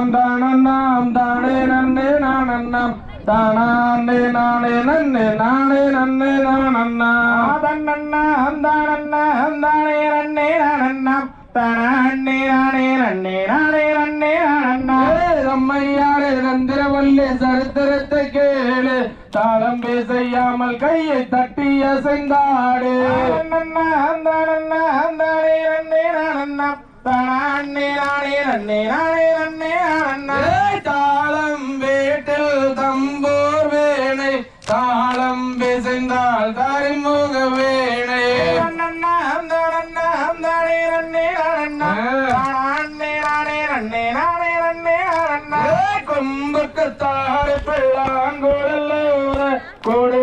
தானாம் தானண்ணாம் தானே நன்னே நானண்ணாம் தானாண்டே நானே நன்னே நானே நன்னே தன்னண்ணாம் தானண்ணாம் தானே நன்னே நானண்ணாம் தானே நானே நன்னே நானே நன்னே நானண்ணா. அம்மையாரே நந்திரவல்லி சரித்திரத்தை கேளு. தாளம் பேசையாமல் கையை தட்டி அசைந்தாடு. தானே நானண்ணாம் தானே நானே நன்னே நானே நானண்ணா ஏய், தாளம் வீட்டில் தம்பூர் வேணை. தாளம் பேசைந்தால் தரிமுக வேணை. தன்னண்ணாம் தானண்ணாம் தானே நன்னே நானண்ணா தானே நானே ஏய், கொம்புக்கு தாரை பிள்ளாங்கோடல்ல கோடை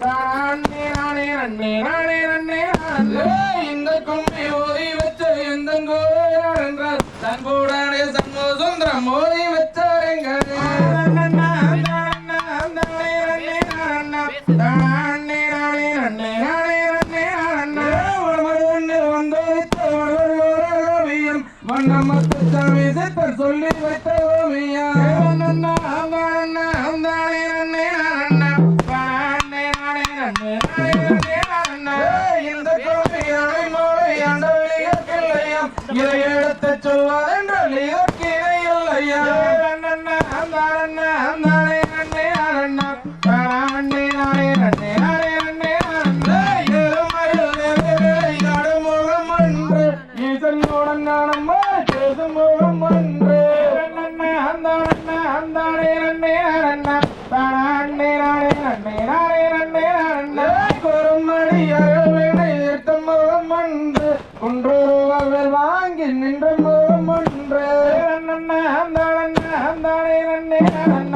தானே நானே நன்னே நானே நன்னே நானண்ணா ஏய், இந்த கும்மி ஓதி வச்ச எந்த கோயார் என்றால் தன் கூடானே சண்முக சுந்தரம் ஓதி வச்சார் எங்கள். சொல்லி வைத்த ஓமியா தன்னண்ணாம் தானண்ணாம் தானே நன்னே நானண்ணா தானே நானே நன்னே நானே நன்னே இந்த கோமியானை மோளை ஆண்டவழியற்கில்லையாம் இதை எடுத்து சொல்வார் இதற்கு இணை இல்லையா பேசும் ஒன்று தன்னண்ணாம் தானண்ணாம் தானே நன்னே நானண்ணா தானே நானே நன்னே நானே நன்னே